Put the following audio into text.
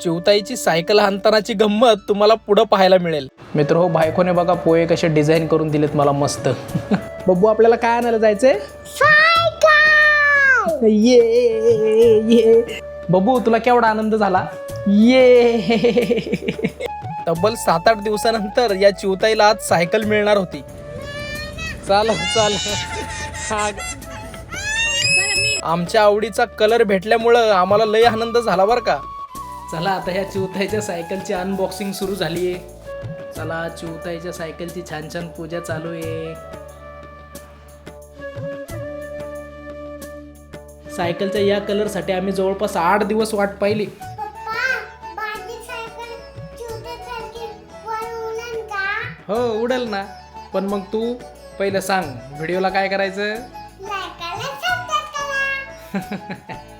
चिवताईची cycle हाणतानाची गंमत तुम्हाला पुढं पाहायला मिळेल. मित्र हो बायकोने बघा पोहे कसे डिझाईन करून दिलेत मला मस्त. बब्बू आपल्याला काय आणायला जायचंय? ये ये. बबू तुला केवढा आनंद झाला? ये. तब्बल सात आठ दिवसानंतर या चिवताईला आज सायकल मिळणार होती. चाल चाल. आमच्या आवडीचा कलर भेटल्यामुळं आम्हाला लय आनंद झाला बरं का. चला आता ह्या चिवताईच्या सायकलची अनबॉक्सिंग सुरू झाली आहे. चला चिवताईच्या सायकलची छान छान पूजा चालू आहे. सायकलच्या या कलरसाठी आम्ही जवळपास आठ दिवस वाट पाहिली. हो उडेल ना. पण मग तू पहिलं सांग व्हिडिओला काय करायचं?